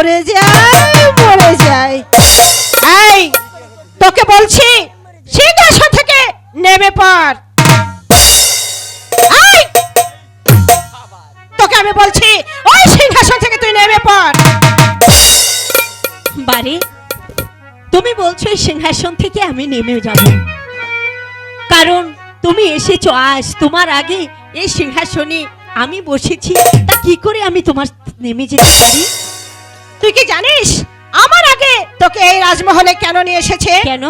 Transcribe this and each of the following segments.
মরে যাই মরে যাই। এই, তোকে বলছি, সিংহাসন থেকে নেমে পড়! তোকে আমি বলছি, ওই সিংহাসন থেকে তুই নেমে পড়। বারে তুমি বলছো এই সিংহাসন থেকে আমি নেমে যাব। কারণ তুমি এসেছ আজ, তোমার আগে এই সিংহাসনে আমি বসেছি, তা কি করে আমি তোমার নেমে যেতে পারি? তুই কি জানিস? আমার আগে তোকে এই রাজমহলে কেন নিয়ে এসেছে? কেন?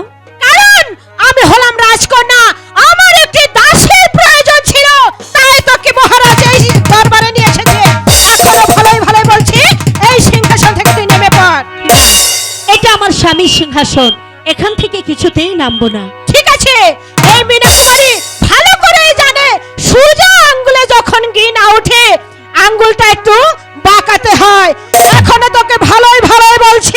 কারণ আমি হলাম রাজকন্যা। আমার একটি দাসের প্রয়োজন ছিল। তাই তোকে মহারাজ এই দরবারে নিয়ে এসেছে। এখনও ভালোই ভালোই বলছি। এই সিংহাসন থেকে তুই নেমে পড়। এটা আমার স্বামীর সিংহাসন। এখান থেকে কিছুতেই নামবো না। ঠিক আছে। এই মীনাকুমারী ভালো করে জানে। সোজা আঙ্গুলে যখন ঘি না ওঠে আঙ্গুলটা একটু বাঁকাতে হয়। এখনও তোকে ভালোই ভালোই বলছি।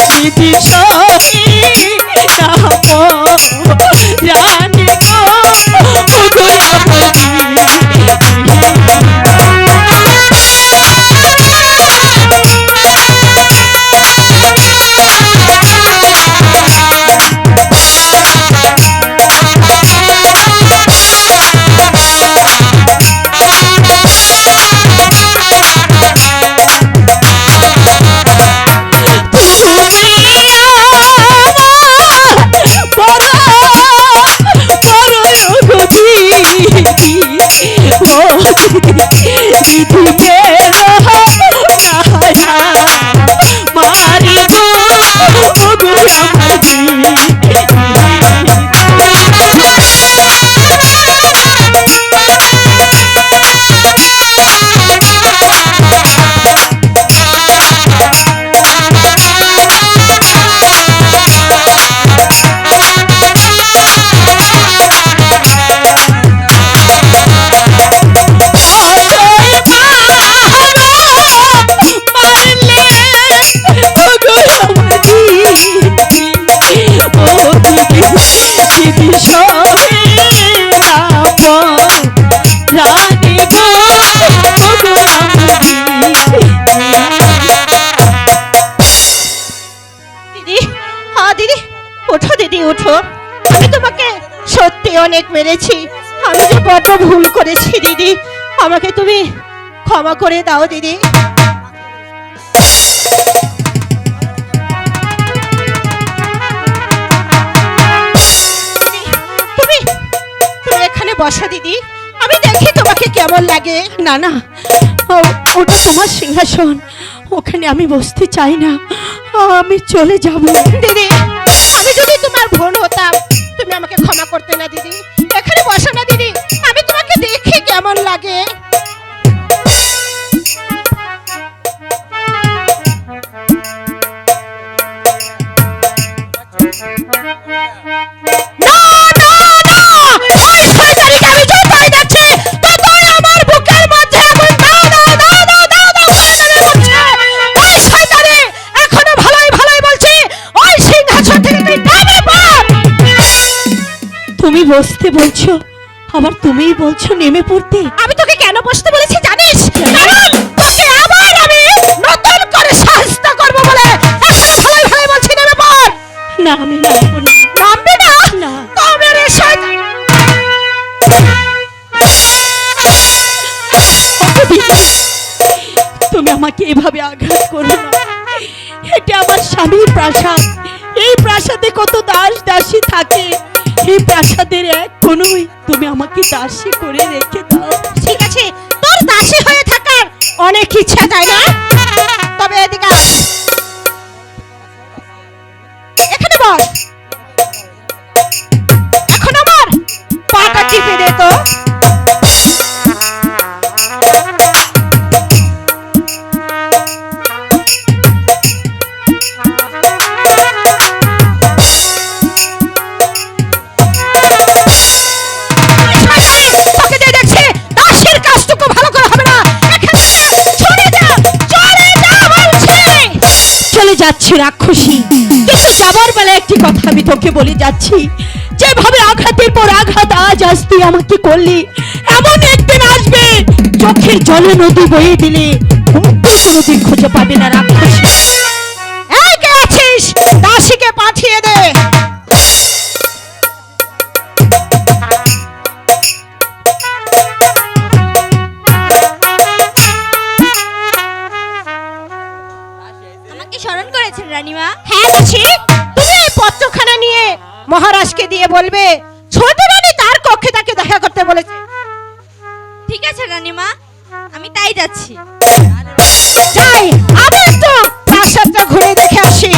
রানী অনেক মেরেছি। আমি যে বড্ড ভুল করেছি, দিদি। আমাকে তুমি ক্ষমা করে দাও, দিদি। তুমি এখানে বসা, দিদি। আমি দেখি তোমাকে কেমন লাগে। না না ওটা তোমার সিংহাসন। ওখানে আমি বসতে চাই না। আমি চলে যাব। দিদি, আমি যদি তোমার বোন হতাম তুমি আমাকে ক্ষমা করতে না দিদি। এখানে বসো না দিদি। বলছো? আবার তুমিই বলছো নেমে পড়তে? আমি তোকে কেন বসতে বলেছি জানিস? কারণ তোকে আবার আমি নতুন করে সাহায্য করব বলে এখন ভালোই ভালোই বলছি নেমে পড়। না আমি নামবো না। নামবি না? না। তবে রে শয়তান। তুমি আমাকে এভাবে আঘাত করো না। এটা আমার স্বামীর প্রাসাদ। এই প্রাসাদে কত দাস দাসী থাকে। এই প্রাসাদের এক কোনোই তুমি আমাকে দাসী করে রেখে দাও। ঠিক আছে, তোর দাসী হয়ে থাকার অনেক ইচ্ছা, তাই না? তবে এদিকে। এখানে বস এখন আমার পাটা টিপে দে তো। রাক্ষসী। কিন্তু যাবার বেলা একটি কথা আমি তোকে বলে যাচ্ছি। যেভাবে আঘাতের পর আঘাত আজ আজ আমাকে করলি, এমন একদিন আসবে, চোখের জলে নদী বয়ে দিলে কোনোদিন খুঁজে পাবে না রাক্ষসী। কে আছিস? দাসীকে পাঠিয়ে দে। মহারাজকে দিয়ে বলবে ছোট রানী তার কক্ষে তাকে দেখা করতে বলেছে। ঠিক আছে রানীমা আমি তাই যাচ্ছি। যাই আমি একটু ঘুরে দেখে আসি।